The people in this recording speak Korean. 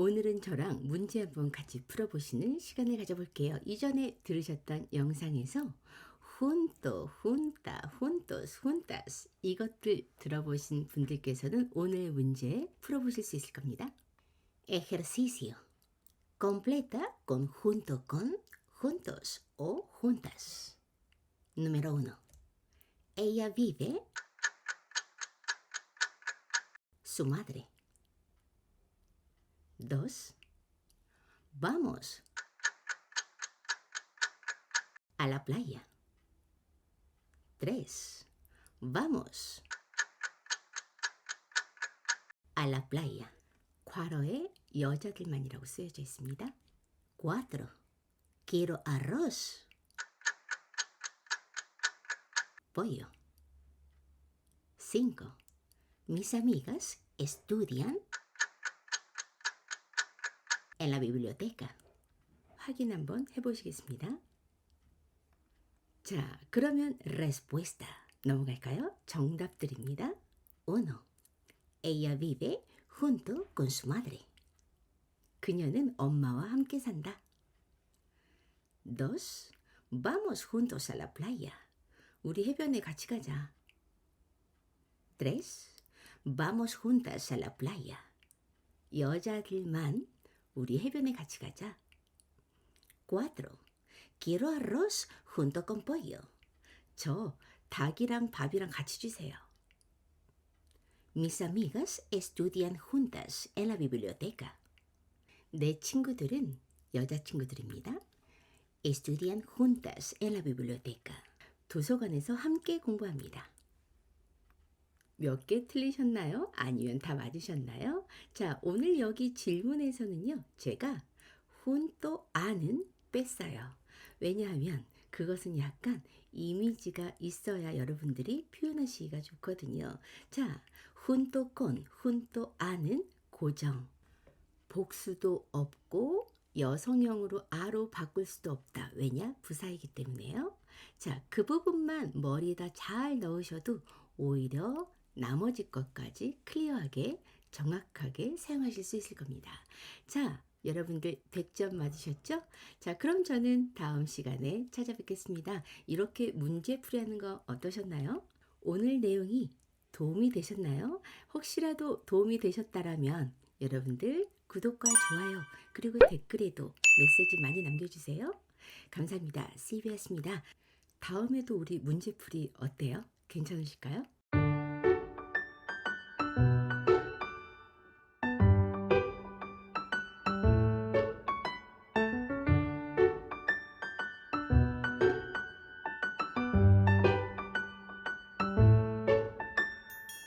오늘은 저랑 문제 한번 같이 풀어보시는 시간을 가져볼게요. 이전에 들으셨던 영상에서 훈또, 훈따, 훈토스, 훈따스 이것들 들어보신 분들께서는 오늘 문제 풀어보실 수 있을 겁니다. Ejercicio. Completa con junto con, juntos o juntas. Número uno. Ella vive su madre. Dos. Vamos a la playa. Tres. Vamos a la playa. 괄호에 여자들만이라고 쓰여져 있습니다. Cuatro. Quiero arroz. Pollo. Cinco. Mis amigas estudian en la biblioteca. 확인 한번 해보시겠습니다. 자, 그러면 respuesta 넘어갈까요? 정답들입니다. 1. Ella vive junto con su madre. 그녀는 엄마와 함께 산다. 2. Vamos juntos a la playa. 우리 해변에 같이 가자. 3. Vamos juntas a la playa. 여자들만 우리 해변에 같이 가자. 4. Quiero arroz junto con pollo. 저 닭이랑 밥이랑 같이 주세요. Mis amigas estudian juntas en la biblioteca. 내 친구들은 여자친구들입니다. Estudian juntas en la biblioteca. 도서관에서 함께 공부합니다. 몇 개 틀리셨나요? 아니면 다 맞으셨나요? 자, 오늘 여기 질문에서는요, 제가 훈또 아는 뺐어요. 왜냐하면 그것은 약간 이미지가 있어야 여러분들이 표현하시기가 좋거든요. 자, 훈또 건, 훈또 아는 고정. 복수도 없고 여성형으로 아로 바꿀 수도 없다. 왜냐? 부사이기 때문에요. 자, 그 부분만 머리에다 잘 넣으셔도 오히려 나머지 것까지 클리어하게 정확하게 사용하실 수 있을 겁니다. 자, 여러분들 100점 맞으셨죠? 자, 그럼 저는 다음 시간에 찾아뵙겠습니다. 이렇게 문제 풀이하는 거 어떠셨나요? 오늘 내용이 도움이 되셨나요? 혹시라도 도움이 되셨다라면 여러분들 구독과 좋아요 그리고 댓글에도 메시지 많이 남겨주세요. 감사합니다. CBS입니다. 다음에도 우리 문제풀이 어때요? 괜찮으실까요?